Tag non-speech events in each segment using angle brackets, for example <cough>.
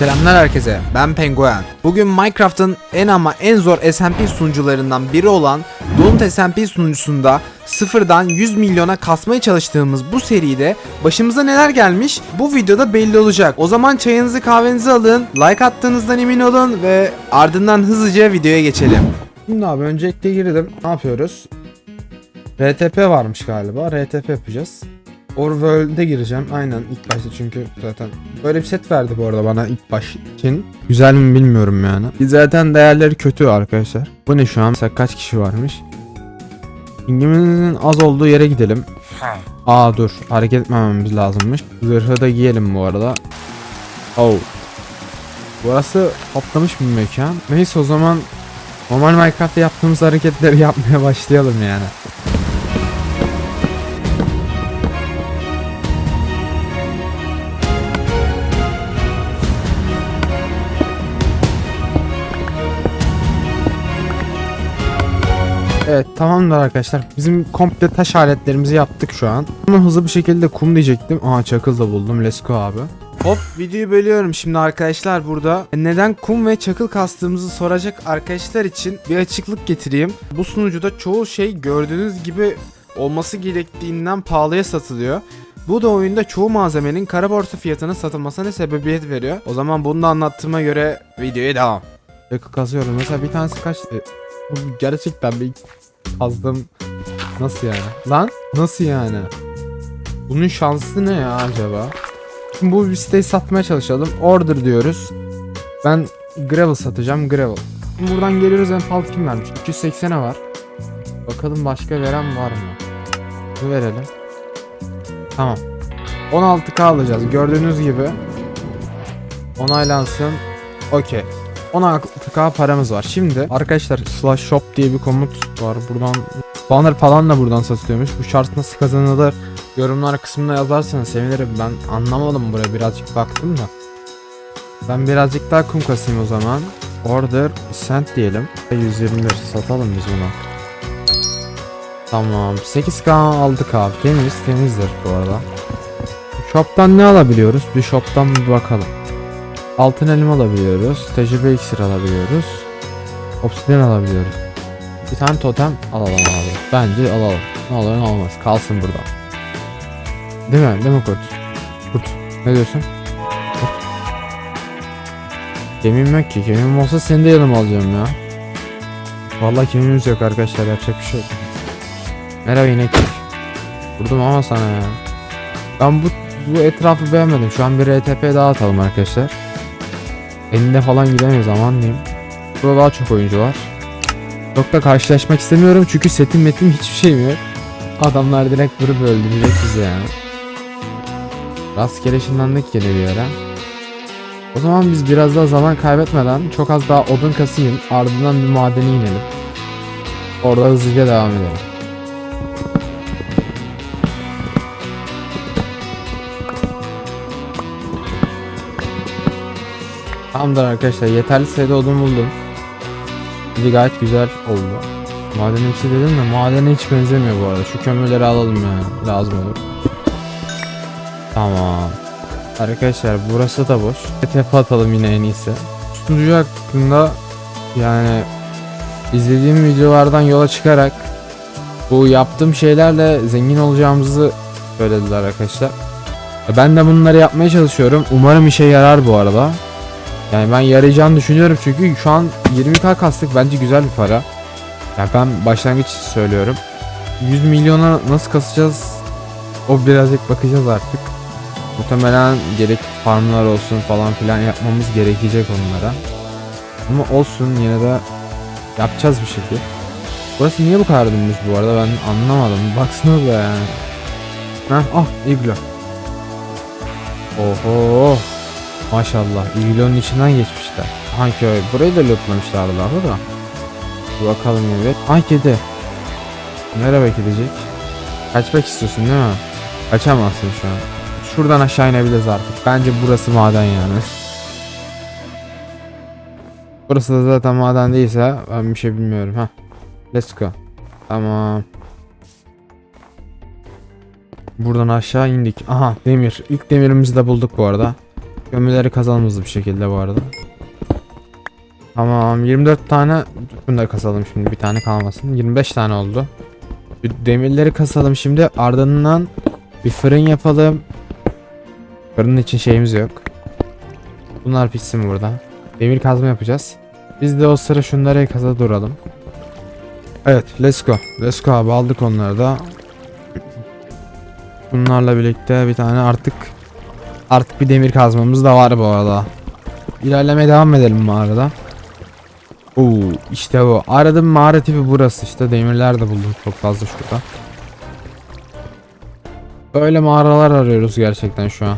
Selamlar herkese, ben Penguen. Bugün Minecraft'ın en ama en zor SMP sunucularından biri olan Donut SMP sunucusunda sıfırdan 100 milyona kasmaya çalıştığımız bu seride başımıza neler gelmiş bu videoda belli olacak. O zaman çayınızı kahvenizi alın, like attığınızdan emin olun ve ardından hızlıca videoya geçelim. Şimdi abi öncelikle girdim. Ne yapıyoruz? RTP varmış galiba. RTP yapacağız. Orwell'de gireceğim. Aynen ilk başta çünkü zaten böyle bir set verdi bu arada bana ilk baş için. Güzel mi bilmiyorum yani. Zaten değerleri kötü arkadaşlar. Bu ne şu an? Mesela kaç kişi varmış? İngimizin az olduğu yere gidelim. Aa dur hareket etmememiz lazımmış. Zırhı da giyelim bu arada. Oh. Burası patlamış bir mekan. Neyse o zaman normal Minecraft'ta yaptığımız hareketleri yapmaya başlayalım yani. Evet tamamdır arkadaşlar. Bizim komple taş aletlerimizi yaptık şu an. Ama hızlı bir şekilde kum diyecektim. Aha çakıl da buldum. Let's go abi. Hop videoyu bölüyorum şimdi arkadaşlar burada. Neden kum ve çakıl kastığımızı soracak arkadaşlar için bir açıklık getireyim. Bu sunucuda çoğu şey gördüğünüz gibi olması gerektiğinden pahalıya satılıyor. Bu da oyunda çoğu malzemenin kara borsa fiyatına satılmasına sebebiyet veriyor. O zaman bunu da anlattığıma göre videoya devam. Çakıl kazıyorum. Mesela bir tanesi kaç... e, Gerçekten bir kazdım. Nasıl yani? Lan nasıl yani? Bunun şansı ne ya acaba? Şimdi bu siteyi satmaya çalışalım. Order diyoruz. Ben gravel satacağım. Gravel. Buradan geliyoruz en pahalı kim vermiş? 280'e var. Bakalım başka veren var mı? Bu verelim. Tamam. 16k alacağız. Gördüğünüz gibi. Onaylansın. Okey. 16k paramız var. Şimdi arkadaşlar slash shop diye bir komut var. Buradan spawner falan da buradan satılıyormuş. Bu şart nasıl kazanılır? Yorumlar kısmında yazarsanız sevinirim. Ben anlamadım buraya birazcık baktım da. Ben birazcık daha kum kasayım o zaman. Order sent diyelim. 121 satalım biz bunu. Tamam. 8k aldık abi. Temiz temizdir bu arada. Shop'tan ne alabiliyoruz? Bir shop'tan bir bakalım. Altın elma alabiliyoruz. Tecrübe iksir alabiliyoruz. Obsidian alabiliyoruz. Bir tane totem alalım abi. Bence alalım. Ne olur ne olmaz. Kalsın burada. Değil mi? Değil mi Kurt? Kurt. Ne diyorsun? Kurt. Gemim yok ki. Gemim olsa seni de yanıma alacağım ya. Vallahi gemimiz yok arkadaşlar. Yapacak bir şey yok. Merhaba inek. Vurdum ama sana ya. Ben bu bu etrafı beğenmedim. Şu an bir RTP daha atalım arkadaşlar. Elinde falan gidemeyiz aman diyeyim. Burada daha çok oyuncu var. Çok da karşılaşmak istemiyorum çünkü setim metim hiçbir şeyim yok. Adamlar direkt vurup öldürecek bizi yani. Rastgele ışınlandık gene bir yere. O zaman biz biraz daha zaman kaybetmeden çok az daha odun kasayım. Ardından bir madene inelim. Orada hızlıca devam edelim. Tamamdır arkadaşlar yeterli sayıda odun buldum. Bir gayet güzel oldu. Madenemsi dedim de madene hiç benzemiyor bu arada. Şu kömürleri alalım ya. Lazım olur. Tamam. Arkadaşlar burası da boş. Tepe atalım yine en iyisi. Sunucu hakkında yani izlediğim videolardan yola çıkarak bu yaptığım şeylerle zengin olacağımızı söylediler arkadaşlar. Ben de bunları yapmaya çalışıyorum. Umarım işe yarar bu arada. Yani ben yarayacağını düşünüyorum çünkü şu an 20k kastık bence güzel bir para. Ya ben başlangıç söylüyorum. 100 milyona nasıl kasacağız? O birazcık bakacağız artık. Muhtemelen gerek farmlar olsun falan filan yapmamız gerekecek onlara. Ama olsun yine de yapacağız bir şekilde. Burası niye bu kadar dümdüz bu arada ben anlamadım. <laughs> Baksana da yani. Heh, ah iglo. Oho. Maşallah. İglonun içinden geçmişler. Hangi köy? Burayı da lootlamışlardı da. Bakalım evet. Ay kedi. Merhaba kedicik. Kaçmak istiyorsun değil mi? Kaçamazsın şu an. Şuradan aşağı inebiliriz artık. Bence burası maden yani. Burası da zaten maden değilse ben bir şey bilmiyorum ha. Let's go. Tamam. Buradan aşağı indik. Aha demir. İlk demirimizi de bulduk bu arada. Kömürleri kazalım hızlı bir şekilde bu arada. Tamam 24 tane bunları kasalım şimdi bir tane kalmasın. 25 tane oldu. Demirleri kasalım şimdi ardından bir fırın yapalım. Fırının için şeyimiz yok. Bunlar pişsin burada. Demir kazma yapacağız. Biz de o sıra şunları kaza duralım. Evet let's go. Let's go abi aldık onları da. Bunlarla birlikte bir tane artık artık bir demir kazmamız da var bu arada. İlerlemeye devam edelim mağarada. Oo işte bu. Aradığım mağara tipi burası işte demirler de buldum çok fazla şurada. Böyle mağaralar arıyoruz gerçekten şu an.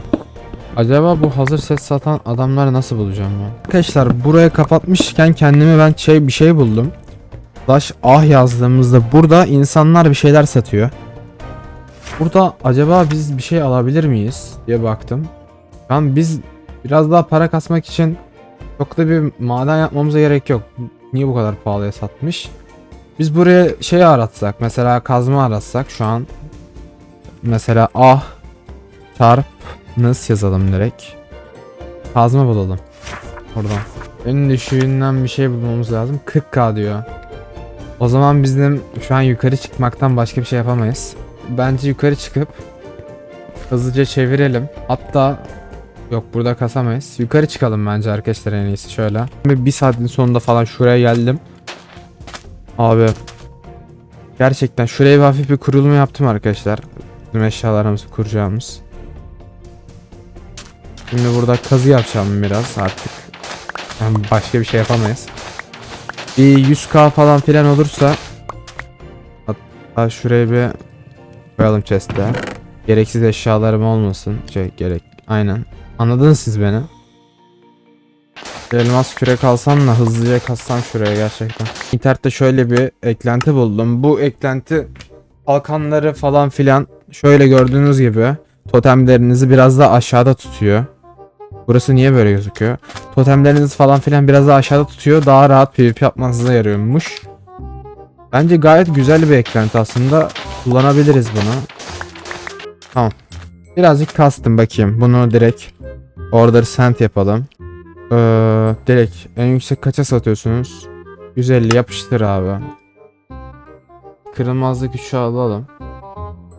Acaba bu hazır set satan adamları nasıl bulacağım ben? Arkadaşlar buraya kapatmışken kendime ben şey bir şey buldum. Slash ah yazdığımızda burada insanlar bir şeyler satıyor. Burada acaba biz bir şey alabilir miyiz diye baktım. An biz biraz daha para kasmak için çok da bir maden yapmamıza gerek yok. Niye bu kadar pahalıya satmış? Biz buraya şey aratsak mesela kazma aratsak şu an mesela ah çarp nasıl yazalım direkt. Kazma bulalım. Oradan. En düşüğünden bir şey bulmamız lazım. 40k diyor. O zaman bizim şu an yukarı çıkmaktan başka bir şey yapamayız. Bence yukarı çıkıp hızlıca çevirelim. Hatta Yok burada kasamayız. Yukarı çıkalım bence arkadaşlar en iyisi şöyle. Bir saatin sonunda falan şuraya geldim. Abi. Gerçekten şuraya bir hafif bir kurulum yaptım arkadaşlar. Bizim eşyalarımızı kuracağımız. Şimdi burada kazı yapacağım biraz artık. Yani başka bir şey yapamayız. Bir 100k falan filan olursa hatta şuraya bir koyalım chest'e. Gereksiz eşyalarım olmasın. Şey gerek. Aynen. Anladınız siz beni. Elmas kürek alsam da hızlıca kassam şuraya gerçekten. İnternette şöyle bir eklenti buldum. Bu eklenti kalkanları falan filan şöyle gördüğünüz gibi totemlerinizi biraz daha aşağıda tutuyor. Burası niye böyle gözüküyor? Totemlerinizi falan filan biraz daha aşağıda tutuyor. Daha rahat PvP yapmanıza yarıyormuş. Bence gayet güzel bir eklenti aslında. Kullanabiliriz bunu. Tamam. Birazcık kastım bakayım. Bunu direkt order sent yapalım. Ee, direkt en yüksek kaça satıyorsunuz? 150 yapıştır abi. Kırılmazlık 3'ü alalım.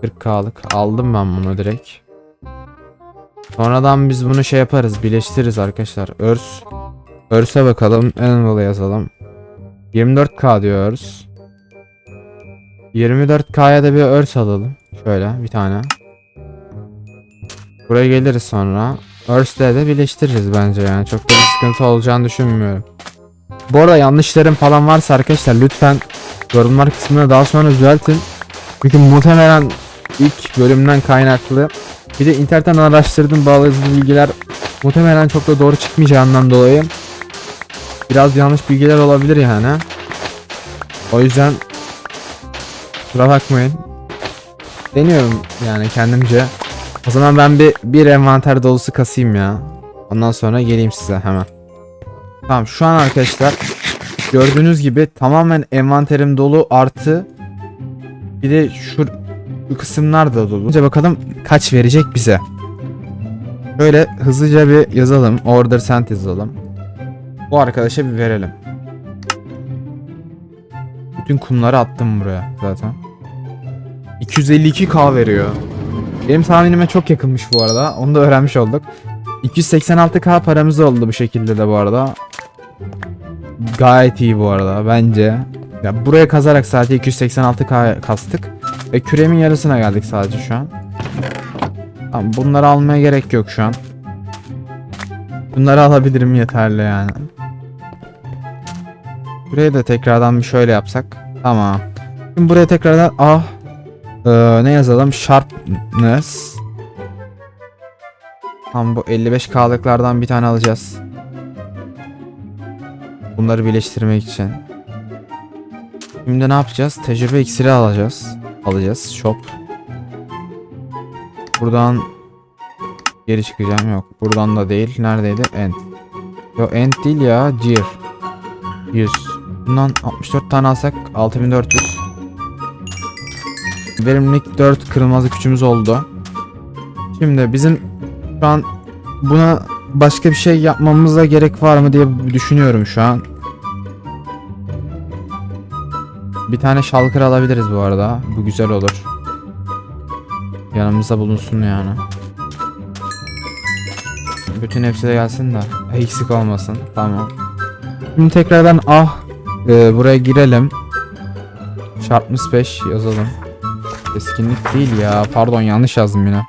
40k'lık aldım ben bunu direkt. Sonradan biz bunu şey yaparız birleştiririz arkadaşlar. Örs. Örs'e bakalım. Anvil'a yazalım. 24k diyoruz. 24k'ya da bir örs alalım. Şöyle bir tane. Buraya geliriz sonra. Earth'le de birleştiririz bence yani. Çok da bir sıkıntı olacağını düşünmüyorum. Bu arada yanlışlarım falan varsa arkadaşlar lütfen yorumlar kısmına daha sonra düzeltin. Çünkü muhtemelen ilk bölümden kaynaklı. Bir de internetten araştırdım bazı bilgiler muhtemelen çok da doğru çıkmayacağından dolayı biraz yanlış bilgiler olabilir yani. O yüzden kusura bakmayın. Deniyorum yani kendimce. O zaman ben bir bir envanter dolusu kasayım ya. Ondan sonra geleyim size hemen. Tamam şu an arkadaşlar gördüğünüz gibi tamamen envanterim dolu artı bir de şu, şu kısımlar da dolu. Önce bakalım kaç verecek bize. Şöyle hızlıca bir yazalım. Order sent yazalım. Bu arkadaşa bir verelim. Bütün kumları attım buraya zaten. 252k veriyor. Benim tahminime çok yakınmış bu arada. Onu da öğrenmiş olduk. 286k paramız oldu bu şekilde de bu arada. Gayet iyi bu arada bence. Ya buraya kazarak sadece 286k kastık. Ve küremin yarısına geldik sadece şu an. Tamam bunları almaya gerek yok şu an. Bunları alabilirim yeterli yani. Buraya da tekrardan bir şöyle yapsak. Tamam. Şimdi buraya tekrardan ah ee, ne yazalım? Sharpness. Tam bu 55k'lıklardan bir tane alacağız. Bunları birleştirmek için. Şimdi ne yapacağız? Tecrübe iksiri alacağız. Alacağız. Shop. Buradan geri çıkacağım. Yok. Buradan da değil. Neredeydi? End. Yok end değil ya. Gear. 100. Bundan 64 tane alsak 6400. Verimlilik 4 kırılmazlık gücümüz oldu. Şimdi bizim şu an buna başka bir şey yapmamıza gerek var mı diye düşünüyorum şu an. Bir tane şalkır alabiliriz bu arada. Bu güzel olur. Yanımızda bulunsun yani. Bütün hepsi de gelsin de eksik olmasın. Tamam. Şimdi tekrardan ah e, buraya girelim. Sharpness 5 yazalım. Keskinlik değil ya. Pardon yanlış yazdım yine.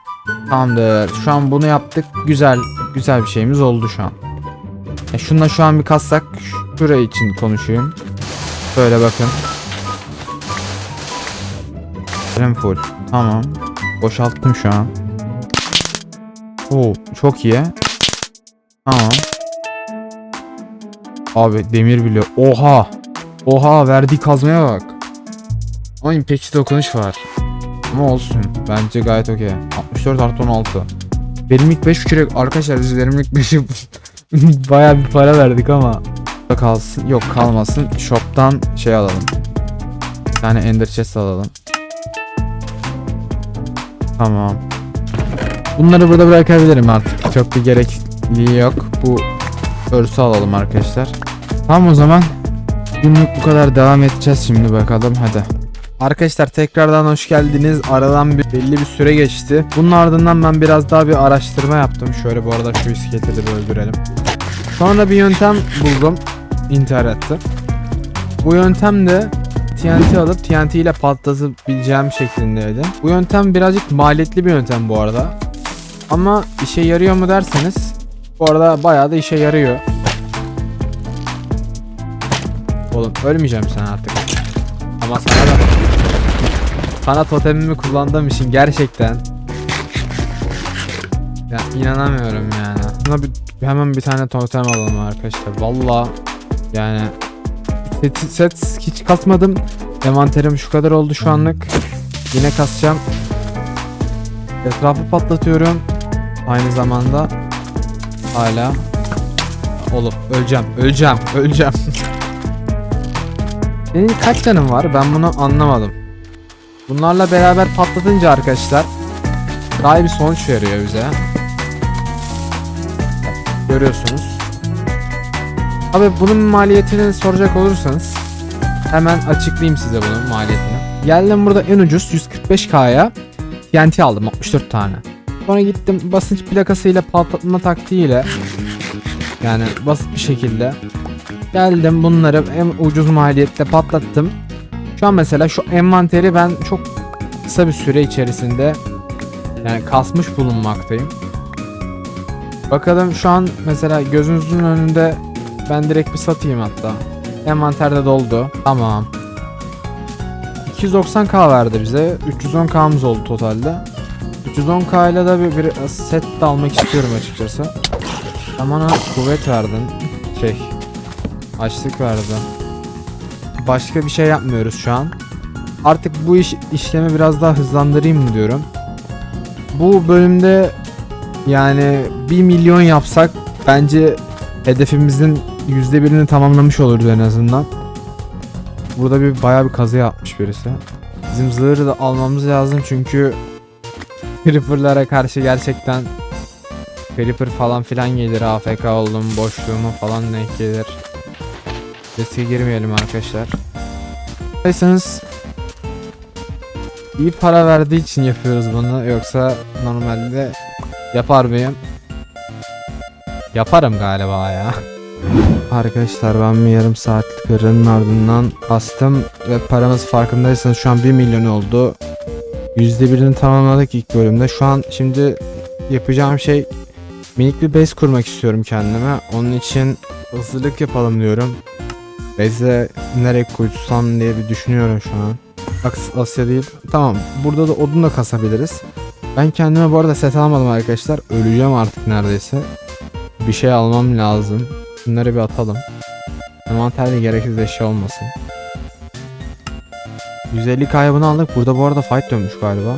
Tamamdır. Şu an bunu yaptık. Güzel güzel bir şeyimiz oldu şu an. E şunla şu an bir kassak şuraya için konuşayım. Böyle bakın. Benim full. Tamam. Boşalttım şu an. Oo çok iyi. Tamam. Abi demir biliyor. Oha. Oha verdiği kazmaya bak. Ama impact'i dokunuş var. Ama olsun. Bence gayet okey. 64 artı 16. Benim ilk 5 kürek arkadaşlar biz benim ilk 5'i <laughs> baya bir para verdik ama. Kalsın. Yok kalmasın. Shop'tan şey alalım. Bir tane ender chest alalım. Tamam. Bunları burada bırakabilirim artık. Çok bir gerekliliği yok. Bu örsü alalım arkadaşlar. Tamam o zaman. Günlük bu kadar devam edeceğiz şimdi bakalım. Hadi Arkadaşlar tekrardan hoş geldiniz. Aradan bir, belli bir süre geçti. Bunun ardından ben biraz daha bir araştırma yaptım. Şöyle bu arada şu iskeleti bir öldürelim. Sonra bir yöntem buldum internette. Bu yöntem de TNT alıp TNT ile patlatabileceğim şeklindeydi. Bu yöntem birazcık maliyetli bir yöntem bu arada. Ama işe yarıyor mu derseniz bu arada bayağı da işe yarıyor. Oğlum ölmeyeceğim sen artık. Ama sana da sana totemimi kullandığım için gerçekten ya inanamıyorum yani. Buna bir, hemen bir tane totem alalım arkadaşlar. Valla yani set, set hiç kasmadım. Envanterim şu kadar oldu şu anlık. Yine kasacağım. Etrafı patlatıyorum. Aynı zamanda hala olup öleceğim, öleceğim, öleceğim. <laughs> Senin kaç canın var? Ben bunu anlamadım. Bunlarla beraber patlatınca arkadaşlar daha iyi bir sonuç veriyor bize. Görüyorsunuz. Abi bunun maliyetini soracak olursanız hemen açıklayayım size bunun maliyetini. Geldim burada en ucuz 145k'ya TNT aldım 64 tane. Sonra gittim basınç plakasıyla patlatma taktiğiyle yani basit bir şekilde geldim bunları en ucuz maliyette patlattım. Şu an mesela şu envanteri ben çok kısa bir süre içerisinde yani kasmış bulunmaktayım. Bakalım şu an mesela gözünüzün önünde ben direkt bir satayım hatta. Envanterde doldu. Tamam. 290k verdi bize. 310k'mız oldu totalde. 310k ile de bir, bir set de almak istiyorum açıkçası. Sen kuvvet verdin. Şey. Açlık verdi. Başka bir şey yapmıyoruz şu an. Artık bu iş işlemi biraz daha hızlandırayım mı diyorum. Bu bölümde yani 1 milyon yapsak bence hedefimizin %1'ini tamamlamış oluruz en azından. Burada bir bayağı bir kazı yapmış birisi. Bizim zırhı da almamız lazım çünkü Creeper'lara karşı gerçekten Creeper falan filan gelir AFK oldum boşluğumu falan denk gelir. Riske girmeyelim arkadaşlar. Saysanız iyi para verdiği için yapıyoruz bunu yoksa normalde yapar mıyım? Yaparım galiba ya. Arkadaşlar ben bir yarım saatlik aranın ardından bastım ve paramız farkındaysanız şu an 1 milyon oldu. %1'ini tamamladık ilk bölümde. Şu an şimdi yapacağım şey minik bir base kurmak istiyorum kendime. Onun için hazırlık yapalım diyorum. Base'e nereye koysam diye bir düşünüyorum şu an. Asya değil. Tamam. Burada da odun da kasabiliriz. Ben kendime bu arada set almadım arkadaşlar. Öleceğim artık neredeyse. Bir şey almam lazım. Bunları bir atalım. Envanterde gereksiz eşya olmasın. 150 kaybını aldık. Burada bu arada fight dönmüş galiba.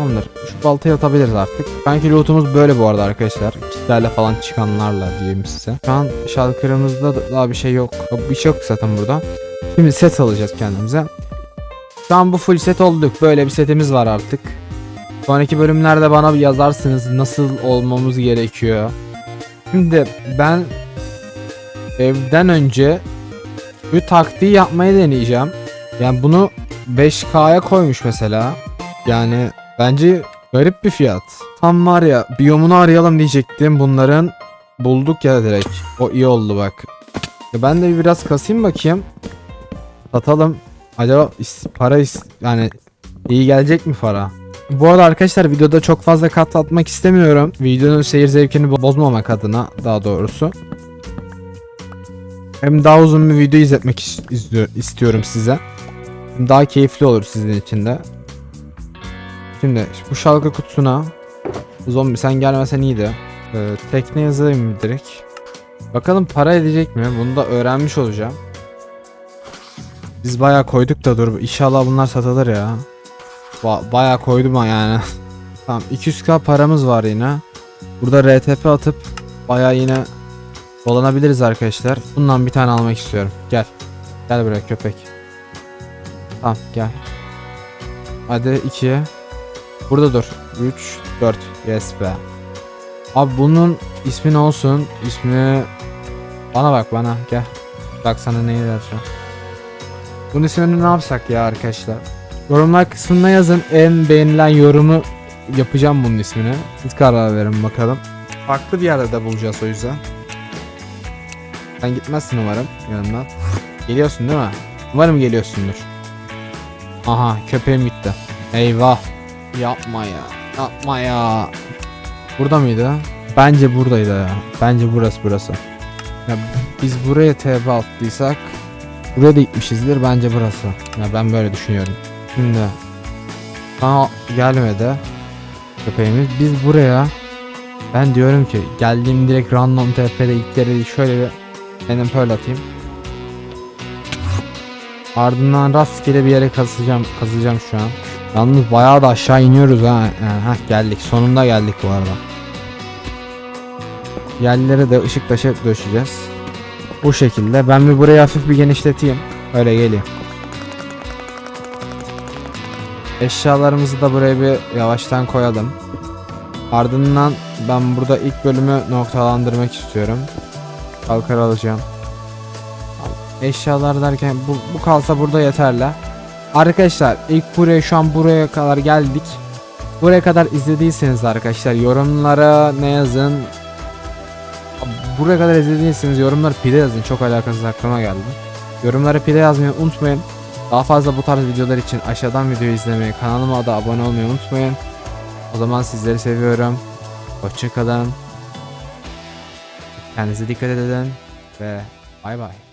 Tamamdır. Şu baltayı atabiliriz artık. Sanki lootumuz böyle bu arada arkadaşlar. Kitlerle falan çıkanlarla diyeyim size. Şu an şalkırımızda da daha bir şey yok. Bir şey yok zaten burada. Şimdi set alacağız kendimize. Şu an bu full set olduk. Böyle bir setimiz var artık. Sonraki bölümlerde bana yazarsınız nasıl olmamız gerekiyor. Şimdi ben evden önce bir taktiği yapmayı deneyeceğim. Yani bunu 5K'ya koymuş mesela. Yani bence garip bir fiyat. Tam var ya biyomunu arayalım diyecektim bunların. Bulduk ya direkt. O iyi oldu bak. Ben de biraz kasayım bakayım. Satalım. Acaba para yani iyi gelecek mi para? Bu arada arkadaşlar videoda çok fazla kat atmak istemiyorum. Videonun seyir zevkini bo- bozmamak adına daha doğrusu. Hem daha uzun bir video izletmek istiyorum size. Hem Daha keyifli olur sizin için de. Şimdi bu şalgı kutusuna Zombi sen gelmesen iyiydi. Ee, tekne yazayım direkt? Bakalım para edecek mi? Bunu da öğrenmiş olacağım. Biz bayağı koyduk da dur. İnşallah bunlar satılır ya. Ba- bayağı koydum yani. <laughs> tamam 200k paramız var yine. Burada RTP atıp bayağı yine dolanabiliriz arkadaşlar. Bundan bir tane almak istiyorum. Gel. Gel buraya köpek. Tamam gel. Hadi 2'ye. Burada dur. 3, 4. Yes be. Abi bunun ismi ne olsun? İsmi... Bana bak bana gel. Bak sana neyi vereceğim. Bunun ismini ne yapsak ya arkadaşlar? Yorumlar kısmına yazın. En beğenilen yorumu yapacağım bunun ismini. Siz karar verin bakalım. Farklı bir yerde de bulacağız o yüzden. Sen gitmezsin umarım yanımdan. Geliyorsun değil mi? Umarım geliyorsundur. Aha köpeğim gitti. Eyvah. Yapma ya. Yapma ya. Burada mıydı? Bence buradaydı ya. Bence burası burası. Ya biz buraya TB attıysak buraya da gitmişizdir. Bence burası. Ya ben böyle düşünüyorum. Şimdi Aa gelmedi. Köpeğimiz. Biz buraya ben diyorum ki geldiğim direkt random TP'de ilk şöyle bir benim böyle atayım. Ardından rastgele bir yere kazıyacağım, kazıyacağım şu an. Yalnız bayağı da aşağı iniyoruz ha. Yani, heh, geldik. Sonunda geldik bu arada. Yerlere de ışık taşı döşeceğiz. Bu şekilde. Ben bir burayı hafif bir genişleteyim. Öyle geleyim. Eşyalarımızı da buraya bir yavaştan koyalım. Ardından ben burada ilk bölümü noktalandırmak istiyorum. Kalkar alacağım. Eşyalar derken bu, bu kalsa burada yeterli. Arkadaşlar ilk buraya şu an buraya kadar geldik. Buraya kadar izlediyseniz arkadaşlar yorumlara ne yazın? Buraya kadar izlediyseniz yorumlara pide yazın. Çok alakasız aklıma geldi. Yorumlara pide yazmayı unutmayın. Daha fazla bu tarz videolar için aşağıdan video izlemeyi, kanalıma da abone olmayı unutmayın. O zaman sizleri seviyorum. Hoşçakalın. Kendinize dikkat edin ve bay bay.